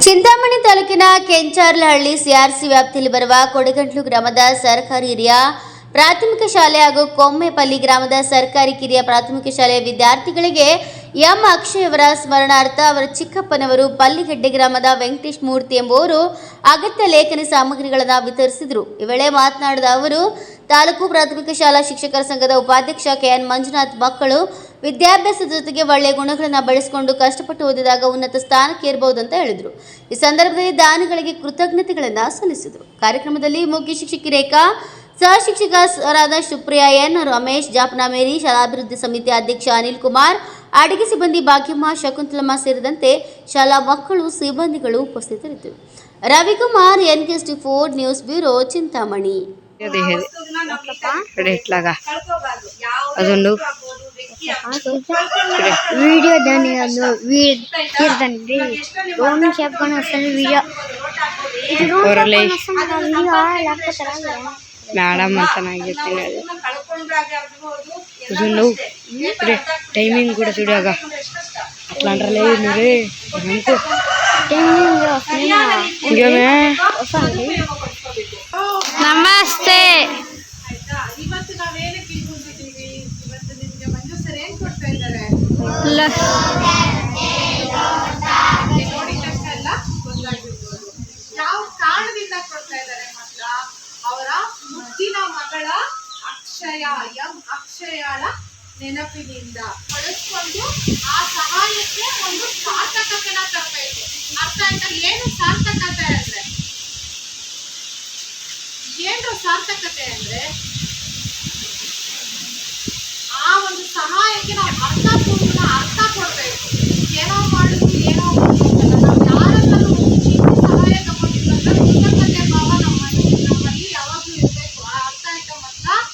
ಚಿಂತಾಮಣಿ ತಾಲೂಕಿನ ಕೆಂಚಾರ್ಲಹಳ್ಳಿ ಸಿಆರ್ಸಿ ವ್ಯಾಪ್ತಿಯಲ್ಲಿ ಬರುವ ಕೊಡಗಂಟ್ಲು ಗ್ರಾಮದ ಸರ್ಕಾರಿ ಹಿರಿಯ ಪ್ರಾಥಮಿಕ ಶಾಲೆ ಹಾಗೂ ಕೊಮ್ಮೆಪಲ್ಲಿ ಗ್ರಾಮದ ಸರ್ಕಾರಿ ಕಿರಿಯ ಪ್ರಾಥಮಿಕ ಶಾಲೆಯ ವಿದ್ಯಾರ್ಥಿಗಳಿಗೆ ಎಂ ಅಕ್ಷಯವರ ಸ್ಮರಣಾರ್ಥ ಅವರ ಚಿಕ್ಕಪ್ಪನವರು ಪಲ್ಲಿಗೆಡ್ಡೆ ಗ್ರಾಮದ ವೆಂಕಟೇಶ್ ಮೂರ್ತಿ ಎಂಬುವರು ಅಗತ್ಯ ಲೇಖನ ಸಾಮಗ್ರಿಗಳನ್ನು ವಿತರಿಸಿದರು. ಈ ವೇಳೆ ಮಾತನಾಡಿದ ಅವರು, ತಾಲೂಕು ಪ್ರಾಥಮಿಕ ಶಾಲಾ ಶಿಕ್ಷಕರ ಸಂಘದ ಉಪಾಧ್ಯಕ್ಷ ಕೆಎನ್ ಮಂಜುನಾಥ್ ಮಕ್ಕಳು ವಿದ್ಯಾಭ್ಯಾಸದ ಜೊತೆಗೆ ಒಳ್ಳೆಯ ಗುಣಗಳನ್ನು ಬಳಸಿಕೊಂಡು ಕಷ್ಟಪಟ್ಟು ಓದಿದಾಗ ಉನ್ನತ ಸ್ಥಾನಕ್ಕೆ ಏರಬಹುದು ಅಂತ ಹೇಳಿದರು. ಈ ಸಂದರ್ಭದಲ್ಲಿ ದಾನಿಗಳಿಗೆ ಕೃತಜ್ಞತೆಗಳನ್ನು ಸಲ್ಲಿಸಿದರು. ಕಾರ್ಯಕ್ರಮದಲ್ಲಿ ಮುಖ್ಯ ಶಿಕ್ಷಕಿ ರೇಖಾ ಸಹ ಶಿಕ್ಷಕರಾದ ಸುಪ್ರಿಯಾ ಎನ್ ರಮೇಶ್ ಜಾಪನಾ ಮೇರಿ ಶಾಲಾಭಿವೃದ್ಧಿ ಸಮಿತಿ ಅಧ್ಯಕ್ಷ ಅನಿಲ್ ಕುಮಾರ್ ಅಡಿಗೆ ಸಿಬ್ಬಂದಿ ಭಾಗ್ಯಮ್ಮ ಶಕುಂತಲಮ್ಮ ಸೇರಿದಂತೆ ಶಾಲಾ ಮಕ್ಕಳು ಸಿಬ್ಬಂದಿಗಳು ಉಪಸ್ಥಿತರಿದ್ದರು. Ravikumar N K four news bureau Chintamani. Video దాని తీరదండి రోమింగ్ షాప్ కానీ వస్తుంది వీడియో. మేడం అంతా నాకు చెప్పినది చూడు టైమింగ్ కూడా చూడగా అట్లా అంటారు లేదు మీరు ఇంకోమే? వస్తాను. ಇವತ್ತು ನಿಮ್ಗೆ ಮಂಜು ಸರ್ ಏನ್ ಕೊಡ್ತಾ ಇದ್ದಾರೆ? ನೋಡಿದ ತಕ್ಷಣ ಎಲ್ಲ ಗೊತ್ತಾಗಿರ್ಬೋದು ಯಾವ ಕಾರಣದಿಂದ ಕೊಡ್ತಾ ಇದ್ದಾರೆ ಮಕ್ಕಳ ಅವರ ಮುದ್ದಿನ ಮಗಳ ಅಕ್ಷಯ ಎಂ ಅಕ್ಷಯಾಳ ನೆನಪಿನಿಂದ. ಬಳಸ್ಕೊಂಡು ಆ ಸಹಾಯಕ್ಕೆ ಒಂದು ಸಾರ್ಥಕತೆನ ತರಬೇಕು ಅರ್ಥ ಆಯ್ತಾ? ಏನು ಸಾರ್ಥಕತೆ ಅಂದ್ರೆ? ಏನು ಸಾರ್ಥಕತೆ ಅಂದ್ರೆ